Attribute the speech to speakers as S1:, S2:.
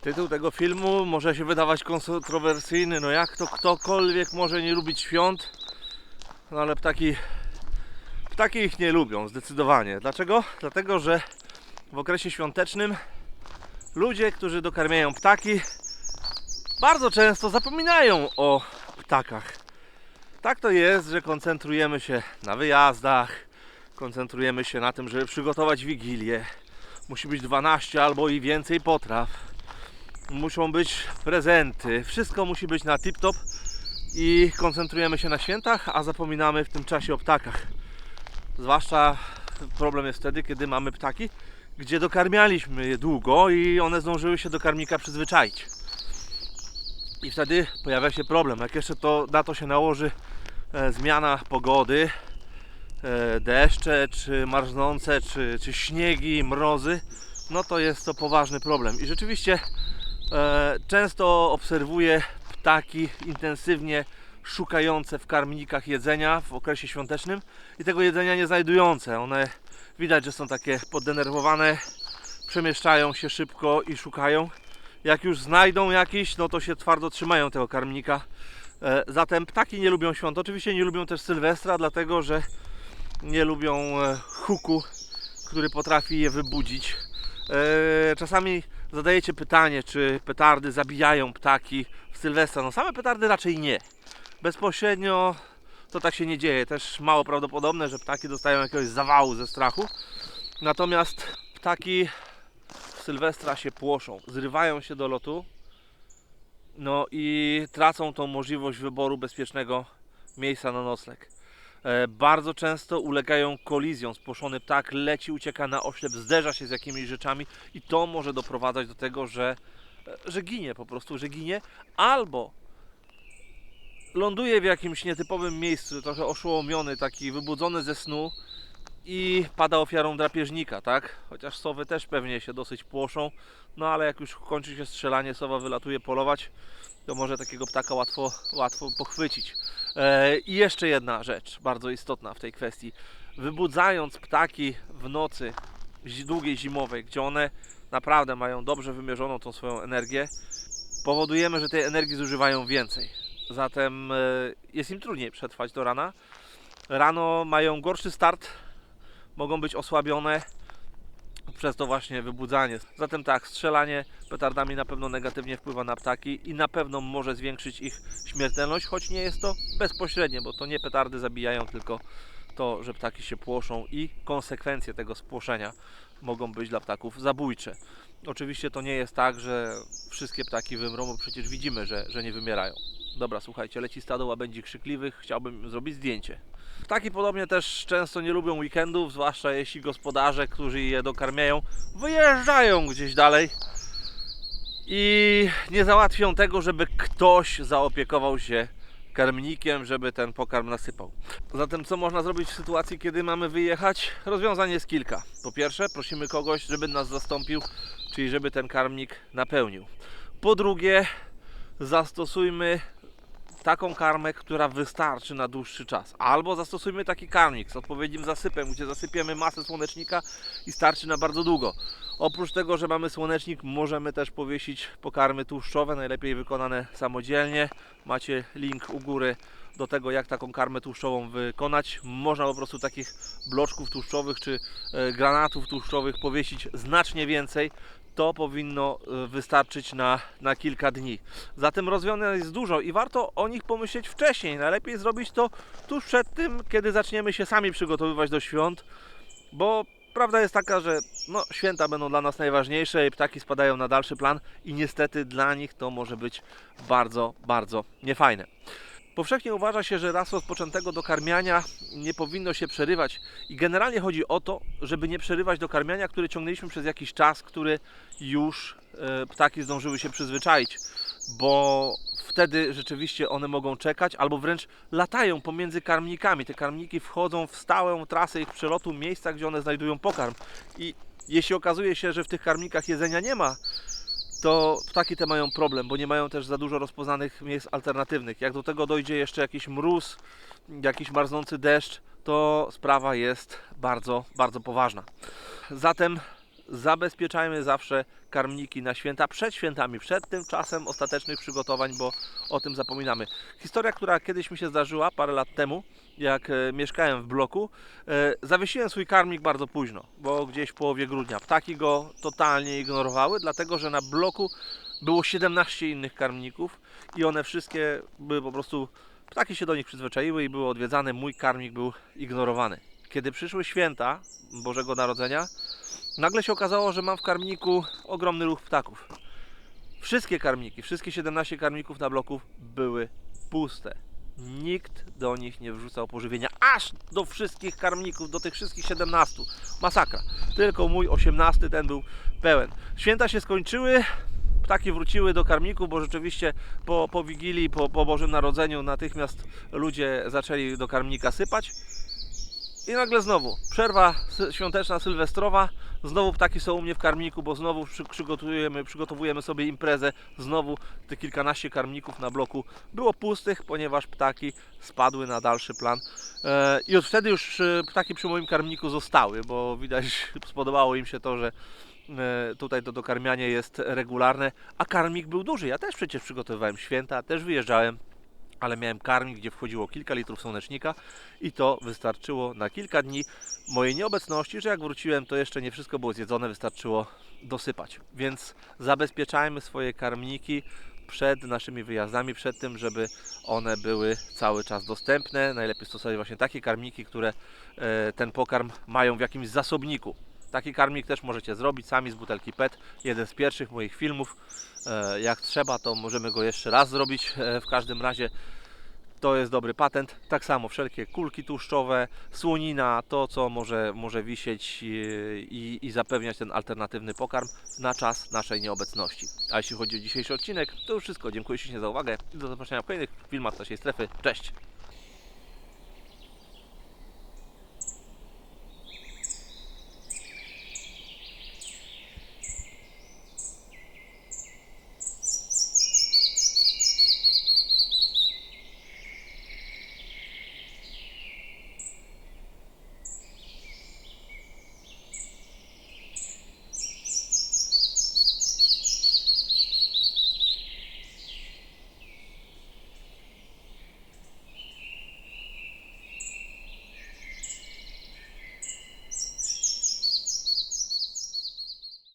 S1: Tytuł tego filmu może się wydawać kontrowersyjny, no jak to ktokolwiek może nie lubić świąt, no ale ptaki, ptaki ich nie lubią, zdecydowanie. Dlaczego? Dlatego, że w okresie świątecznym ludzie, którzy dokarmiają ptaki, bardzo często zapominają o ptakach. Tak to jest, że koncentrujemy się na wyjazdach, koncentrujemy się na tym, żeby przygotować wigilię. Musi być 12 albo i więcej potraw. Muszą być prezenty. Wszystko musi być na tip-top i koncentrujemy się na świętach, a zapominamy w tym czasie o ptakach. Zwłaszcza problem jest wtedy, kiedy mamy ptaki, gdzie dokarmialiśmy je długo i one zdążyły się do karmnika przyzwyczaić. I wtedy pojawia się problem. Jak jeszcze to, na to się nałoży e, zmiana pogody, e, deszcze, czy marznące, czy, czy śniegi, mrozy, no to jest to poważny problem. I rzeczywiście często obserwuję ptaki intensywnie szukające w karmnikach jedzenia w okresie świątecznym i tego jedzenia nie znajdujące. One widać, że są takie poddenerwowane, przemieszczają się szybko i szukają. Jak już znajdą jakiś, no to się twardo trzymają tego karmnika. E, Zatem ptaki nie lubią świąt. Oczywiście nie lubią też Sylwestra, dlatego że nie lubią e, huku, który potrafi je wybudzić. E, Czasami zadajecie pytanie, czy petardy zabijają ptaki w Sylwestra. No same petardy raczej nie. Bezpośrednio to tak się nie dzieje. Też mało prawdopodobne, że ptaki dostają jakiegoś zawału ze strachu. Natomiast ptaki w Sylwestra się płoszą, zrywają się do lotu, no i tracą tą możliwość wyboru bezpiecznego miejsca na nocleg. E, Bardzo często ulegają kolizjom. Spłoszony ptak leci, ucieka na oślep, zderza się z jakimiś rzeczami i to może doprowadzać do tego, że, e, że ginie po prostu, że ginie albo ląduje w jakimś nietypowym miejscu, trochę oszołomiony, taki wybudzony ze snu i pada ofiarą drapieżnika, tak? Chociaż sowy też pewnie się dosyć płoszą, no ale jak już kończy się strzelanie, sowa wylatuje polować, to może takiego ptaka łatwo, łatwo pochwycić. E, I jeszcze jedna rzecz, bardzo istotna w tej kwestii. Wybudzając ptaki w nocy długiej zimowej, gdzie one naprawdę mają dobrze wymierzoną tą swoją energię, powodujemy, że tej energii zużywają więcej. Zatem e, jest im trudniej przetrwać do rana. Rano mają gorszy start, mogą być osłabione przez to właśnie wybudzanie. Zatem tak, strzelanie petardami na pewno negatywnie wpływa na ptaki i na pewno może zwiększyć ich śmiertelność, choć nie jest to bezpośrednie, bo to nie petardy zabijają, tylko to, że ptaki się płoszą i konsekwencje tego spłoszenia mogą być dla ptaków zabójcze. Oczywiście to nie jest tak, że wszystkie ptaki wymrą, bo przecież widzimy, że, że nie wymierają. Dobra, słuchajcie, leci stado łabędzi krzykliwych, chciałbym zrobić zdjęcie. Ptaki podobnie też często nie lubią weekendów, zwłaszcza jeśli gospodarze, którzy je dokarmiają, wyjeżdżają gdzieś dalej i nie załatwią tego, żeby ktoś zaopiekował się karmnikiem, żeby ten pokarm nasypał. Zatem co można zrobić w sytuacji, kiedy mamy wyjechać? Rozwiązań jest kilka. Po pierwsze, prosimy kogoś, żeby nas zastąpił, czyli żeby ten karmnik napełnił. Po drugie, zastosujmy taką karmę, która wystarczy na dłuższy czas. Albo zastosujmy taki karmnik z odpowiednim zasypem, gdzie zasypiemy masę słonecznika i starczy na bardzo długo. Oprócz tego, że mamy słonecznik, możemy też powiesić pokarmy tłuszczowe, najlepiej wykonane samodzielnie. Macie link u góry do tego, jak taką karmę tłuszczową wykonać. Można po prostu takich bloczków tłuszczowych czy e, granatów tłuszczowych powiesić znacznie więcej. To powinno e, wystarczyć na, na kilka dni. Zatem rozwiązań jest dużo i warto o nich pomyśleć wcześniej. Najlepiej zrobić to tuż przed tym, kiedy zaczniemy się sami przygotowywać do świąt, bo prawda jest taka, że no, święta będą dla nas najważniejsze i ptaki spadają na dalszy plan i niestety dla nich to może być bardzo, bardzo niefajne. Powszechnie uważa się, że raz rozpoczętego dokarmiania nie powinno się przerywać. I generalnie chodzi o to, żeby nie przerywać dokarmiania, które ciągnęliśmy przez jakiś czas, który już e, ptaki zdążyły się przyzwyczaić, bo wtedy rzeczywiście one mogą czekać albo wręcz latają pomiędzy karmnikami. Te karmniki wchodzą w stałą trasę ich przelotu, miejsca, gdzie one znajdują pokarm. I jeśli okazuje się, że w tych karmnikach jedzenia nie ma, to ptaki te mają problem, bo nie mają też za dużo rozpoznanych miejsc alternatywnych. Jak do tego dojdzie jeszcze jakiś mróz, jakiś marznący deszcz, to sprawa jest bardzo, bardzo poważna. Zatem zabezpieczajmy zawsze karmniki na święta, przed świętami, przed tym czasem ostatecznych przygotowań, bo o tym zapominamy. Historia, która kiedyś mi się zdarzyła parę lat temu, jak e, mieszkałem w bloku, e, zawiesiłem swój karmik bardzo późno, bo gdzieś w połowie grudnia. Ptaki go totalnie ignorowały, dlatego że na bloku było 17 innych karmników i one wszystkie były po prostu, ptaki się do nich przyzwyczaiły i były odwiedzane, mój karmik był ignorowany. Kiedy przyszły święta Bożego Narodzenia, nagle się okazało, że mam w karmniku ogromny ruch ptaków. Wszystkie karmniki, wszystkie 17 karmników na bloku były puste. Nikt do nich nie wrzucał pożywienia, aż do wszystkich karmników, do tych wszystkich 17. Masakra. Tylko mój 18 ten był pełen. Święta się skończyły, ptaki wróciły do karmników, bo rzeczywiście po, po Wigilii, po, po Bożym Narodzeniu natychmiast ludzie zaczęli do karmnika sypać. I nagle znowu przerwa świąteczna, sylwestrowa. Znowu ptaki są u mnie w karmniku, bo znowu przy, przygotujemy, przygotowujemy sobie imprezę. Znowu te kilkanaście karmników na bloku było pustych, ponieważ ptaki spadły na dalszy plan. E, I od wtedy już e, ptaki przy moim karmniku zostały, bo widać, spodobało im się to, że e, tutaj to dokarmianie jest regularne, a karmik był duży. Ja też przecież przygotowywałem święta, też wyjeżdżałem ale miałem karmik, gdzie wchodziło kilka litrów słonecznika i to wystarczyło na kilka dni mojej nieobecności, że jak wróciłem, to jeszcze nie wszystko było zjedzone, wystarczyło dosypać. Więc zabezpieczajmy swoje karmniki przed naszymi wyjazdami, przed tym, żeby one były cały czas dostępne. Najlepiej stosować właśnie takie karmniki, które e, ten pokarm mają w jakimś zasobniku. Taki karmik też możecie zrobić sami z butelki PET. Jeden z pierwszych moich filmów. E, Jak trzeba, to możemy go jeszcze raz zrobić. E, W każdym razie to jest dobry patent. Tak samo wszelkie kulki tłuszczowe, słonina, to co może, może wisieć i, i, i zapewniać ten alternatywny pokarm na czas naszej nieobecności. A jeśli chodzi o dzisiejszy odcinek, to już wszystko. Dziękuję ślicznie za uwagę i do zobaczenia w kolejnych filmach z naszej strefy. Cześć!